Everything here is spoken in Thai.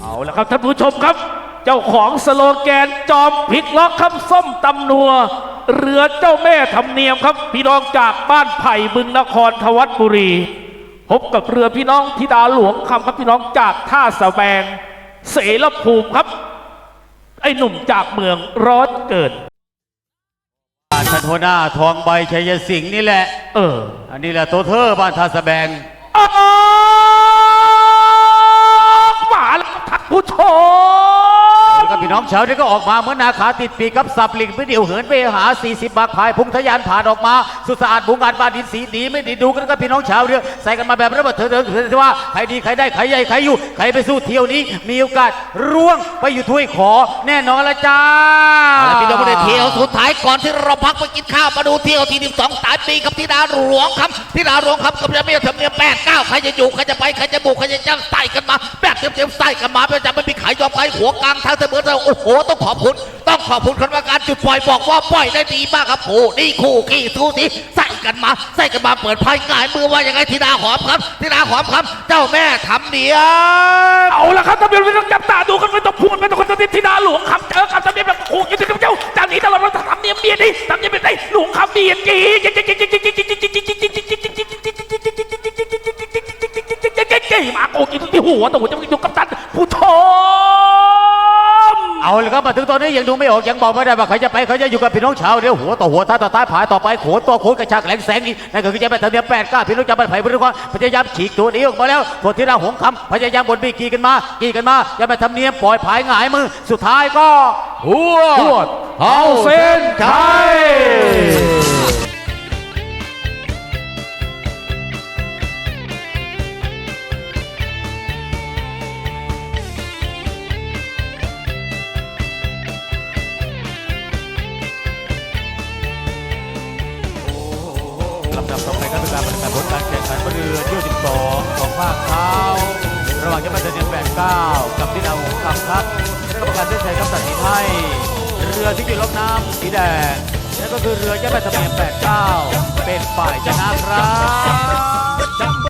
เอาละครับท่านผู้ชมครับ เจ้าของสโลแกนจอมพลิกล็อกคำส้มตำนัว เรือเจ้าแม่ทำเนียมครับ พี่น้องจากบ้านไผ่บึงนครทวัดบุรี พบกับเรือพี่น้องธิดาหลวงคำครับพี่น้องจากท่าสะแบงเสรภูมิครับ ไอ้หนุ่มจากเมืองร้อนเกิดบ้านท่านหัวหน้าทองใบชัยสิงห์นี่แหละ เออ อันนี้แหละตัวเธอบ้านท่าสะแบงออกมา พี่น้องชาวนี่ก็ออกมาเหมื่อนนาขาติดปีกกับสับลิงไม่เดียวเหินไปหา 40บากพายพุ่งทะยานผ่านออกมา สุดสะอาดบุงการบ้านดินสีดีไม่ดีดูกันก็พี่น้องชาวเรือใส่กันมาแบบระเบิดเถิดเถิดเถิดว่าใครดีใครได้ใครใหญ่ใครอยู่ใครไปสู้เที่ยวนี้ มีโอกาสร่วงไปอยู่ถ้วยขอแน่นอนละจ้าแล้วพี่น้องได้เที่ยวสุดท้ายก่อนที่เราพักไปกินข้าวมาดูเที่ยวที่สิบสองสายปีกับธิดาหลวงครับธิดาหลวงครับกับยาเมียทำเนียมแปดเก้าใครจะอยู่ใครจะไปใครจะบุกใครจะจ้างใส่กันมา แบบเต็มๆใส่กันมาไม่จำไม่มีขายยอมใครหัวกลางทางเสมอเราโอ้โห ต้องขอบคุณ ต้องขอบคุณคณะกรรมการจุดปล่อยบอกว่าปล่อยได้ดีมากครับโอ้นี่คู่ขี้ทูสีใส่กันมาใส่กันมาเปิดไพ่ง่ายมือว่ายังไงธิดาหอมครับธิดาหอมครับ เจ้าแม่ทำเนียมเอาละครับท่านผู้ชมไม่ต้องจับตาดูกันไม่ต้องพูดไม่ต้องคนจะติดธิดาหลวงคำเจอกับทำเนียมแบบโอ้ยเจ้าจากนี้ตลอดเราทำเนียมเบียดดิทำเนียมเบียดดิหลวงคำเบียดจี มาโกกินที่หัวแต่หัวจะไม่ดูกัปตันผู้ชมเอาเลยครับมาถึงตอนนี้ยังดูไม่ออกยังบอกไม่ได้ว่าใครจะไปใครจะอยู่กับพี่น้องชาวเดี๋ยวหัวต่อหัวท้ายต่อท้ายผายต่อไปโขนตัวโขนกระชากแหลงแสงนี่นั่นก็คือจะเป็นทะเบียนแปดก้าพี่น้องจะไปไผ่บริกรพยายามฉีกตัวนี้ออกมาแล้วส่วนที่เราหงคำพยายามบนบีกีกันมากีกันมาอย่าไปทำเนียมปล่อยผายหงายมือสุดท้ายก็หัวพวดเอาเส้นชัย ลำดับต่อไปก็เป็นการประกาศผลการแข่งขันเรือเที่ยว12 ของภาคเท้าระหว่างยามาเดินแปดเก้ากับที่ดาวหงคำครับคณะกรรมการเส้นชัยครับตัดสินให้เรือที่อยู่ลบน้ำสีแดงนั่นก็คือเรือยามาทะเบียน89เป็นฝ่ายชนะครับ